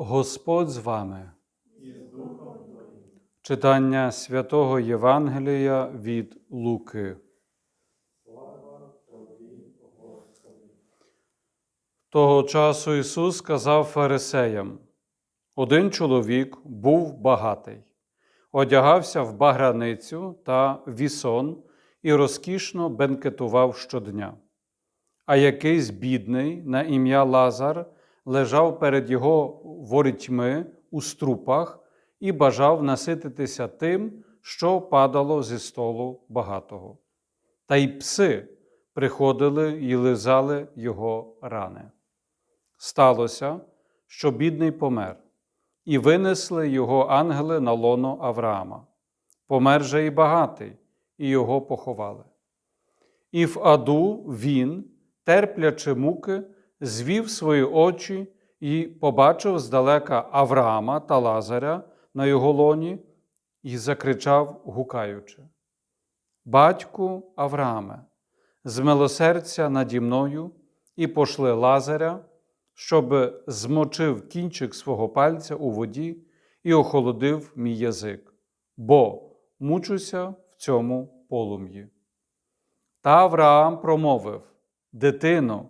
Господь з вами. Читання святого Євангелія від Луки. Того часу Ісус сказав фарисеям: один чоловік був багатий, одягався в баграницю та вісон і розкішно бенкетував щодня. А якийсь бідний на ім'я Лазар лежав перед його ворітьми у струпах і бажав насититися тим, що падало зі столу багатого. Та й пси приходили і лизали його рани. Сталося, що бідний помер, і винесли його ангели на лоно Авраама. Помер же і багатий, і його поховали. І в аду він, терплячи муки, звів свої очі і побачив здалека Авраама та Лазаря на його лоні і закричав, гукаючи: Батьку Аврааме, змилосердься наді мною і пошли Лазаря, щоб змочив кінчик свого пальця у воді і охолодив мій язик, бо мучуся в цьому полум'ї. Та Авраам промовив: Дитино,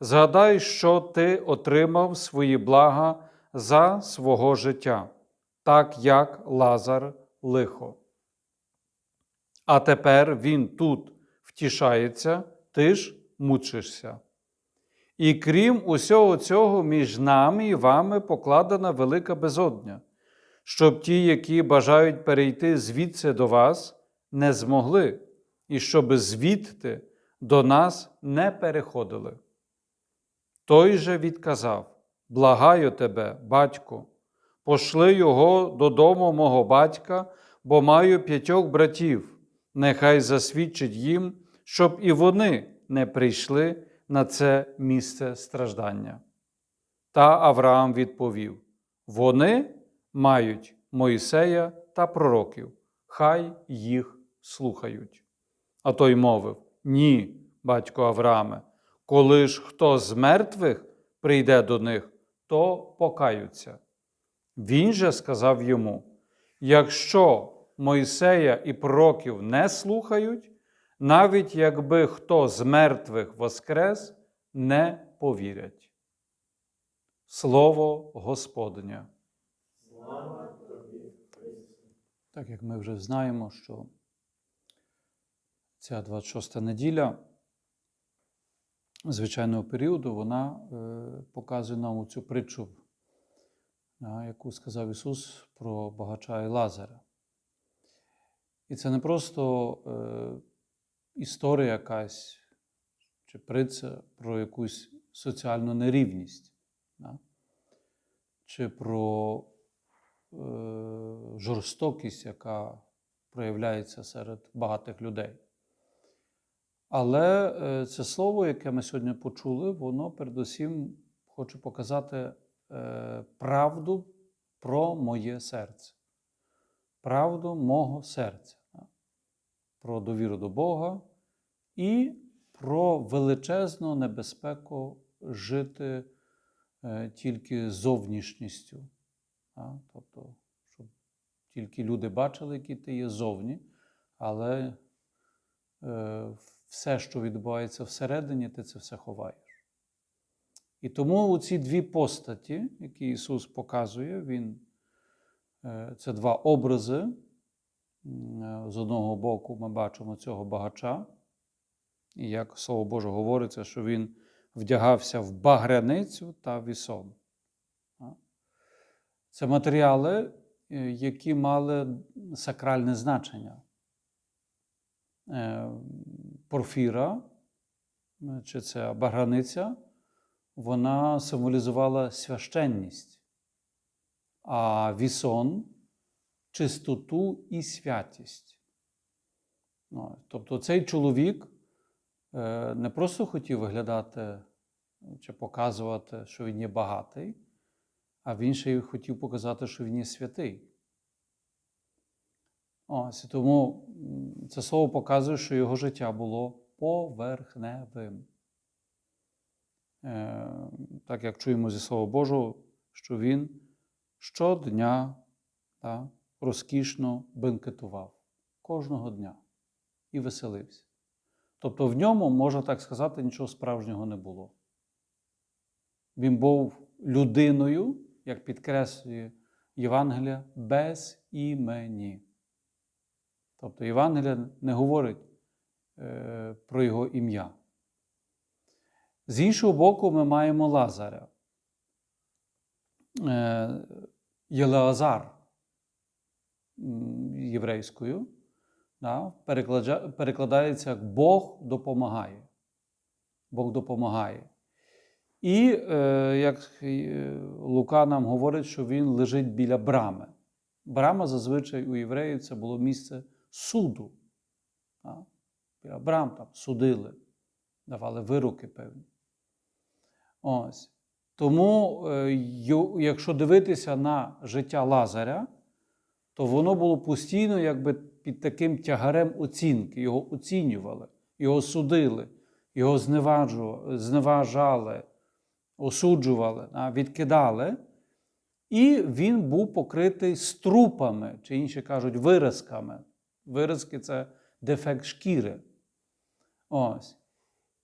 згадай, що ти отримав свої блага за свого життя, так як Лазар лихо. А тепер він тут втішається, ти ж мучишся. І крім усього цього, між нами і вами покладена велика безодня, щоб ті, які бажають перейти звідси до вас, не змогли, і щоб звідти до нас не переходили. Той же відказав: Благаю тебе, батьку, пошли його додому мого батька, бо маю п'ятьох братів, нехай засвідчить їм, щоб і вони не прийшли на це місце страждання. Та Авраам відповів: Вони мають Моїсея та пророків, хай їх слухають. А той мовив: Ні, батько Аврааме, коли ж хто з мертвих прийде до них, то покаються. Він же сказав йому: якщо Мойсея і пророків не слухають, навіть якби хто з мертвих воскрес, не повірять. Слово Господня. Так як ми вже знаємо, що ця 26 неділя звичайного періоду вона е, показує нам цю притчу, яку сказав Ісус про багача і Лазаря. І це не просто е, історія якась чи притча про якусь соціальну нерівність, чи про е, жорстокість, яка проявляється серед багатих людей. Але е, це слово, яке ми сьогодні почули, воно передусім хоче показати е, правду про моє серце, правду мого серця, про довіру до Бога і про величезну небезпеку жити е, тільки зовнішністю. Тобто, щоб тільки люди бачили, які ти є зовні, але е, все, що відбувається всередині, ти це все ховаєш. І тому у ці дві постаті, які Ісус показує, Він, е, це два образи. Е, З одного боку, ми бачимо цього багача, і як Слово Боже говориться, що він вдягався в багряницю та вісон. Це матеріали, е, які мали сакральне значення. Порфіра, е, чи це баграниця, вона символізувала священність, а вісон чистоту і святість. Ну, Тобто цей чоловік е, не просто хотів виглядати чи показувати, що він є багатий, а він ще й хотів показати, що він є святий. Ось і тому це слово показує, що його життя було поверхневим. Е, Так як чуємо зі Слова Божого, що він щодня та, розкішно бенкетував кожного дня і веселився. Тобто в ньому, можна так сказати, нічого справжнього не було. Він був людиною, як підкреслює Євангелія, без імені. Тобто Євангелія не говорить е, про його ім'я. З іншого боку, ми маємо Лазаря. Е, Єлеазар єврейською, да, перекладається як Бог допомагає. Бог допомагає. І е, як е, Лука нам говорить, що він лежить біля брами. Брама зазвичай у євреїв це було місце суду. Біля там судили, давали вироки певні. Ось. Тому, е, якщо дивитися на життя Лазаря, то воно було постійно якби під таким тягарем оцінки. Його оцінювали, його судили, його зневажали, осуджували, відкидали. І він був покритий струпами, чи інші кажуть, виразками. Виразки це дефект шкіри. Ось.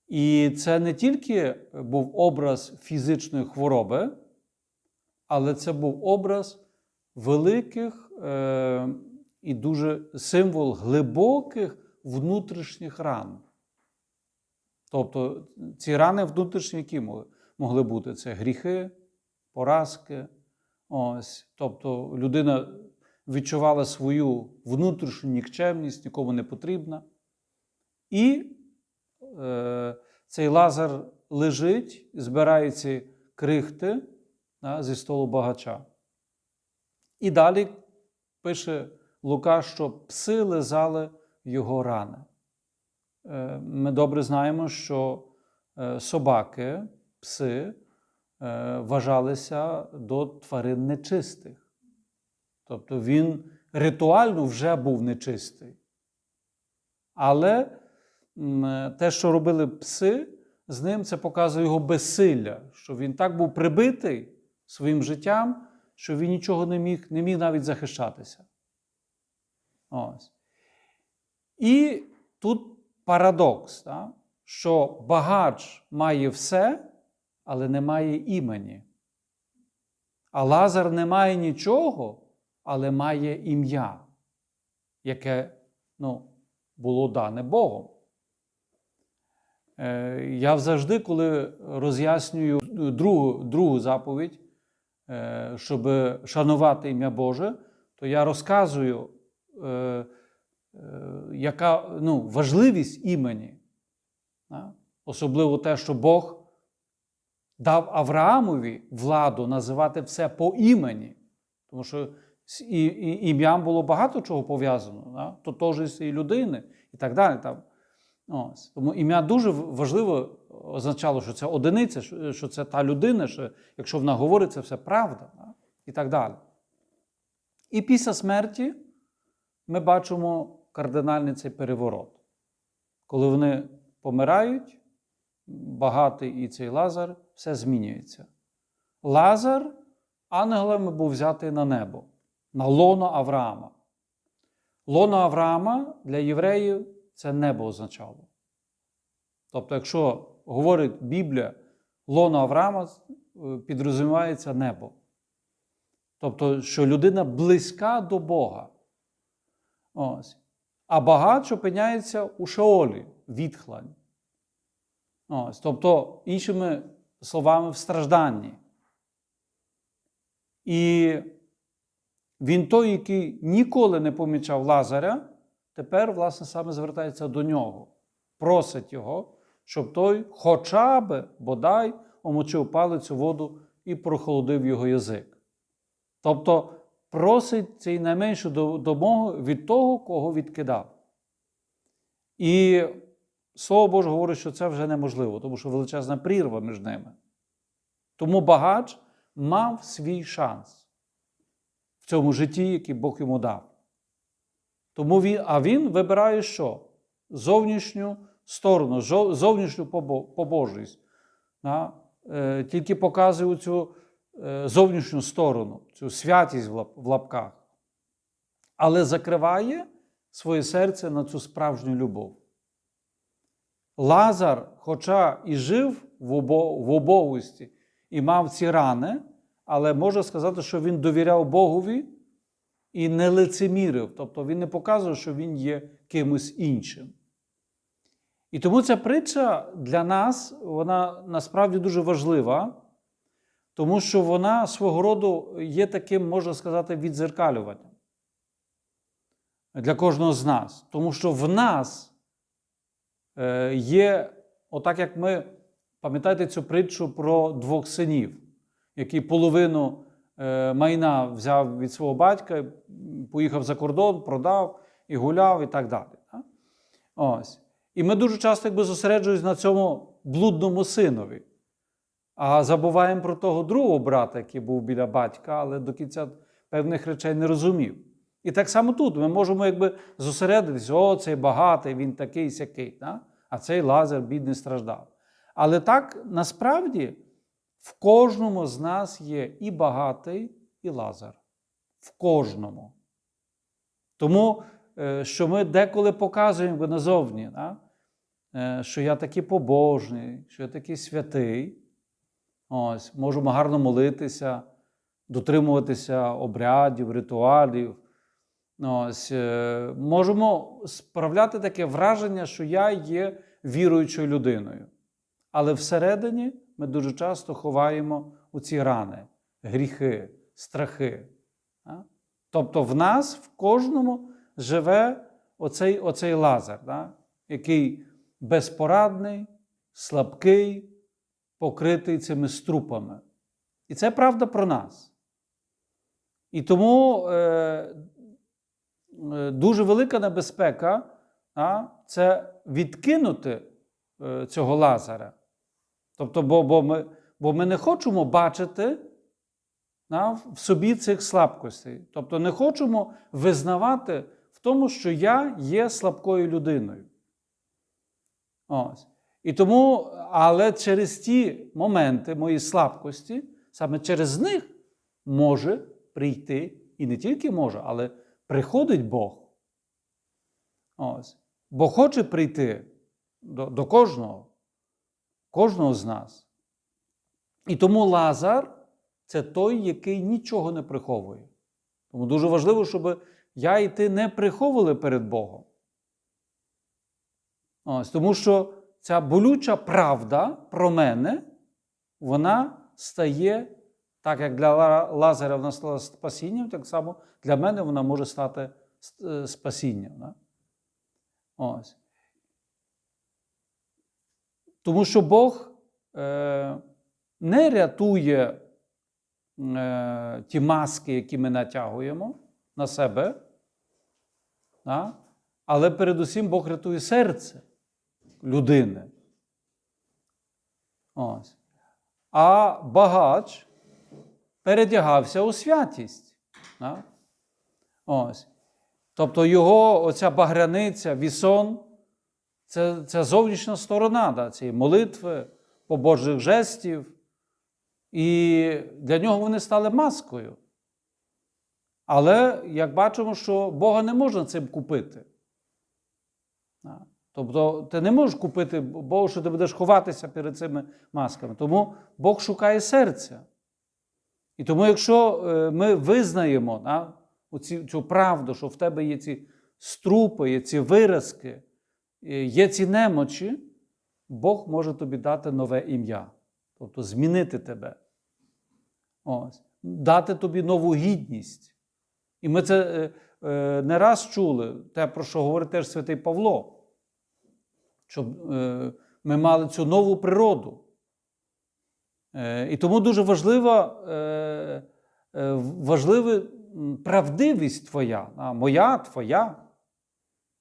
І це не тільки був образ фізичної хвороби, але це був образ великих е, і дуже символ глибоких внутрішніх ран. Тобто ці рани внутрішні, які могли, бути? Це гріхи, поразки. Ось. Тобто людина відчувала свою внутрішню нікчемність, нікому не потрібна. І е, цей лазар лежить, збирає ці крихти да, зі столу багача. І далі пише Лука, що пси лизали його рани. Е, Ми добре знаємо, що е, собаки, пси е, вважалися до тварин нечистих. Тобто він ритуально вже був нечистий. Але те, що робили пси, з ним це показує його безсилля, що він так був прибитий своїм життям, що він нічого не міг, не міг навіть захищатися. Ось. І тут парадокс, да? що багач має все, але не має імені. А Лазар не має нічого, але має ім'я, яке ну, було дане Богом. Е, Я завжди, коли роз'яснюю другу, другу заповідь, е, щоб шанувати ім'я Боже, то я розказую, е, яка ну, важливість імені. Особливо те, що Бог дав Авраамові владу називати все по імені. Тому що і- і- ім'ям було багато чого пов'язано, да? тотожність цієї людини і так далі. Там. Ось. Тому ім'я дуже важливо означало, що це одиниця, що це та людина, що якщо вона говорить, це все правда да? і так далі. І після смерті ми бачимо кардинальний цей переворот. Коли вони помирають, багатий і цей Лазар, все змінюється. Лазар ангелами був взятий на небо, на лоно Авраама. Лоно Авраама для євреїв це небо означало. Тобто, якщо говорить Біблія, лоно Авраама е, підрозумівається небо. Тобто, що людина близька до Бога. Ось. А багач опиняється у Шеолі, відхлань. Ось. Тобто, іншими словами, в стражданні. І він той, який ніколи не помічав Лазаря, тепер, власне, саме звертається до нього, просить його, щоб той хоча б бодай омочив палець у воду і прохолодив його язик. Тобто просить цей найменшу до- домогу від того, кого відкидав. І Слово Боже говорить, що це вже неможливо, тому що величезна прірва між ними. Тому багач мав свій шанс в цьому житті, який Бог йому дав. Тому він, а він вибирає що? Зовнішню сторону, зовнішню побо- побожність. Да? Е, тільки показує цю е, зовнішню сторону, цю святість в лапках, але закриває своє серце на цю справжню любов. Лазар, хоча і жив в, обовості і мав ці рани, але можна сказати, що він довіряв Богові і не лицемірив, тобто він не показував, що він є кимось іншим. І тому ця притча для нас вона насправді дуже важлива, тому що вона свого роду є таким, можна сказати, відзеркалюванням для кожного з нас. Тому що в нас е, є, отак як ми пам'ятаєте цю притчу про двох синів, який половину е, майна взяв від свого батька, поїхав за кордон, продав і гуляв, і так далі. Ось. І ми дуже часто якби зосереджуємося на цьому блудному синові. А забуваємо про того другого брата, який був біля батька, але до кінця певних речей не розумів. І так само тут ми можемо якби зосередитися, о, цей багатий, він такий сякий, да? а цей лазер бідний страждав. Але так насправді в кожному з нас є і багатий, і лазар. В кожному. Тому, е, що ми деколи показуємо назовні, да? е, що я такий побожний, що я такий святий. Ось, можемо гарно молитися, дотримуватися обрядів, ритуалів. Ось, е, можемо справляти таке враження, що я є віруючою людиною. Але всередині ми дуже часто ховаємо у ці рани, гріхи, страхи. Тобто в нас, в кожному живе оцей, оцей лазер, який безпорадний, слабкий, покритий цими струпами. І це правда про нас. І тому е, е, дуже велика небезпека а, це відкинути е, цього лазера. Тобто, бо, бо, ми, бо ми не хочемо бачити а, в собі цих слабкостей. Тобто не хочемо визнавати в тому, що я є слабкою людиною. Ось. І тому, але через ті моменти моєї слабкості, саме через них може прийти, і не тільки може, але приходить Бог. Ось. Бо хоче прийти до, до кожного, кожного з нас. І тому Лазар це той, який нічого не приховує. Тому дуже важливо, щоб я і ти не приховували перед Богом. Ось, тому що ця болюча правда про мене, вона стає, так як для Ла- Лазаря вона стала спасінням, так само для мене вона може стати е, спасінням. Ось. Тому що Бог е, не рятує е, ті маски, які ми натягуємо на себе, да? але передусім Бог рятує серце людини. Ось. А багач передягався у святість. Да? Ось. Тобто його оця багряниця, вісон це, це зовнішня сторона да, цієї молитви, побожих жестів. І для нього вони стали маскою. Але як бачимо, що Бога не можна цим купити. Тобто ти не можеш купити Богу, що ти будеш ховатися перед цими масками. Тому Бог шукає серця. І тому, якщо е, ми визнаємо да, оці, цю правду, що в тебе є ці струпи, є ці виразки, є ці немочі, Бог може тобі дати нове ім'я, тобто змінити тебе. Ось. Дати тобі нову гідність. І ми це е, е, не раз чули, те, про що говорить теж святий Павло щоб е, ми мали цю нову природу. Е, і тому дуже важлива, е, е, важлива правдивість твоя, а, моя, твоя.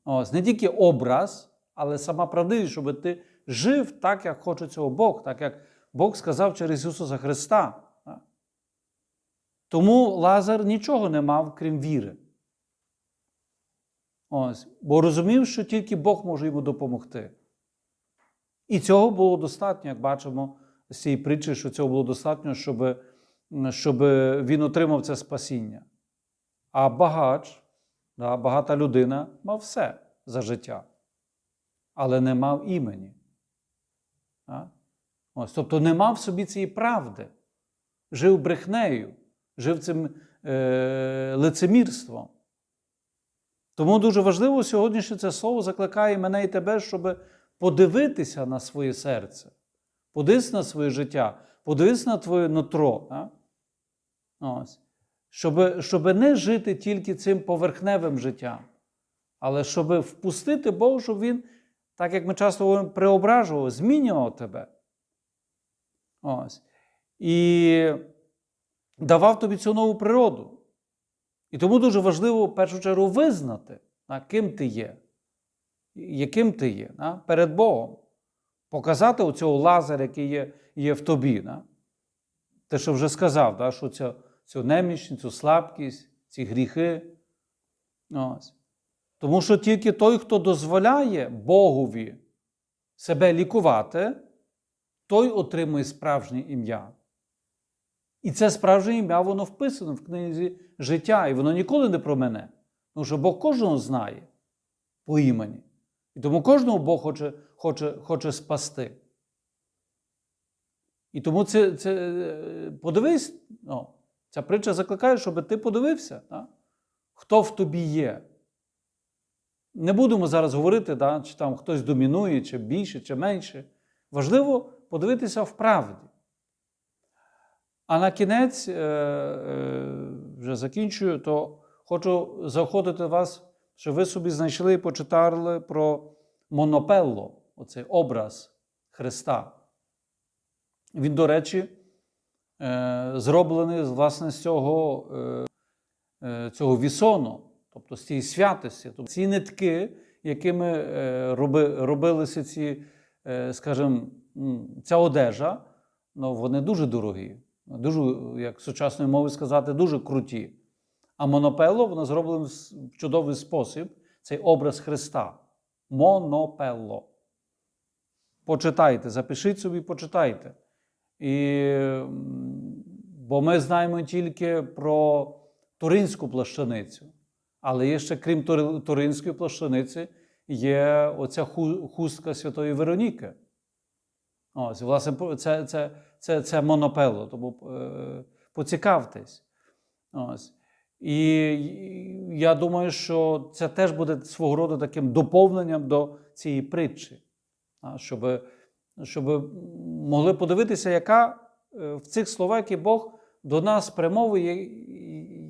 Ось, не тільки образ, але сама правдивість, щоб ти жив так, як хоче цього Бог, так як Бог сказав через Ісуса Христа. Тому Лазар нічого не мав, крім віри. Ось, бо розумів, що тільки Бог може йому допомогти. І цього було достатньо, як бачимо з цієї притчі, що цього було достатньо, щоб щоб він отримав це спасіння. А багач, да, багата людина мав все за життя, але не мав імені. Да? Ось, тобто не мав в собі цієї правди, жив брехнею, жив цим е, лицемірством. Тому дуже важливо сьогоднішнє це слово закликає мене і тебе, щоб подивитися на своє серце, подивитися на своє життя, подивитися на твоє нутро. А? Ось. Щоб, щоб не жити тільки цим поверхневим життям, але щоб впустити Богу, щоб Він, так як ми часто говоримо, преображував, змінював тебе. Ось. І давав тобі цю нову природу. І тому дуже важливо в першу чергу визнати, а, ким ти є, яким ти є а, перед Богом. Показати оцього лазаря, який є, є в тобі. А. Те, що вже сказав, да, що ця, цю неміч, цю слабкість, ці гріхи. Ось. Тому що тільки той, хто дозволяє Богові себе лікувати, той отримує справжнє ім'я. І це справжнє ім'я, воно вписано в книзі життя, і воно ніколи не про мене. Тому що Бог кожного знає по імені. І тому кожного Бог хоче, хоче, хоче спасти. І тому це, це е, подивись, ну, ця притча закликає, щоб ти подивився, да? хто в тобі є. Не будемо зараз говорити, да, чи там хтось домінує, чи більше, чи менше. Важливо подивитися в правді. А на кінець, е, е, вже закінчую, то хочу заохотити вас, щоб ви собі знайшли і почитали про Монопелло, оцей образ Христа. Він, до речі, е, зроблений власне з цього, е, е, цього вісону, тобто з цієї святості. Тобто ці нитки, якими е, роби, робилися ці, е, скажімо, ця одежа, ну, вони дуже дорогі, дуже, як сучасною мовою сказати, дуже круті. А монопело воно зроблено в чудовий спосіб, цей образ Христа. Монопело. Почитайте, запишіть собі, почитайте. І, бо ми знаємо тільки про Туринську плащаницю. Але є ще, крім Туринської плащаниці, є оця хустка Святої Вероніки. Ось, власне, це, це, це, це монопело, тому е, поцікавтесь. Ось. І я думаю, що це теж буде свого роду таким доповненням до цієї притчі, щоб, щоб могли подивитися, яка е, в цих словах, які Бог до нас примовує,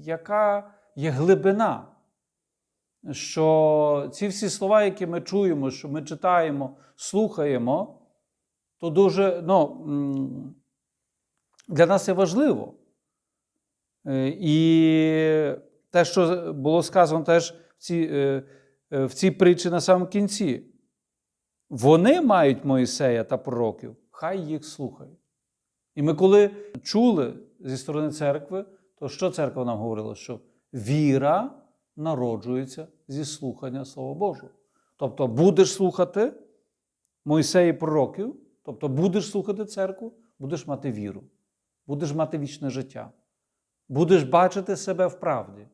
яка є глибина. Що ці всі слова, які ми чуємо, що ми читаємо, слухаємо, то дуже ну, для нас це важливо. Е, І те, що було сказано теж в цій, е, е, в цій притчі на самому кінці. Вони мають Моїсея та пророків, хай їх слухають. І ми, коли чули зі сторони церкви, то що церква нам говорила? Що віра народжується зі слухання Слова Божого. Тобто, будеш слухати Мойсея і пророків, тобто будеш слухати церкву, будеш мати віру, будеш мати вічне життя, будеш бачити себе в правді,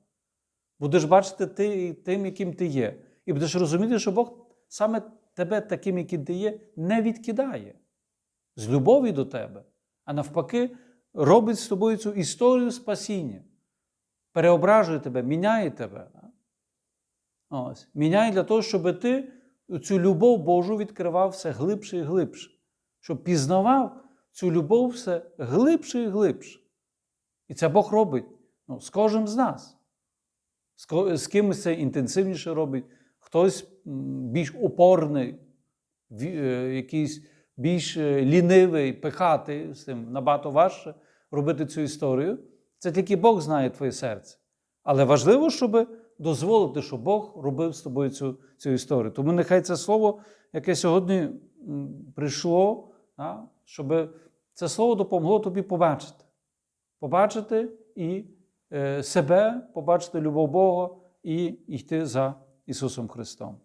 будеш бачити ти, тим, яким ти є. І будеш розуміти, що Бог саме тебе таким, яким ти є, не відкидає з любові до тебе, а навпаки, робить з тобою цю історію спасіння, переображує тебе, міняє тебе. Ось. Міняє для того, щоб ти цю любов Божу відкривав все глибше і глибше, щоб пізнавав цю любов все глибше і глибше. І це Бог робить ну, з кожним з нас. З, кимось це інтенсивніше робить, хтось більш упорний, е, якийсь більш е, лінивий, пихатий, з тим набагато важче робити цю історію. Це тільки Бог знає твоє серце. Але важливо, щоб дозволити, щоб Бог робив з тобою цю, цю історію. Тому нехай це слово, яке сьогодні прийшло, щоб це слово допомогло тобі побачити. Побачити і е, себе, побачити любов Бога і йти за Ісусом Христом.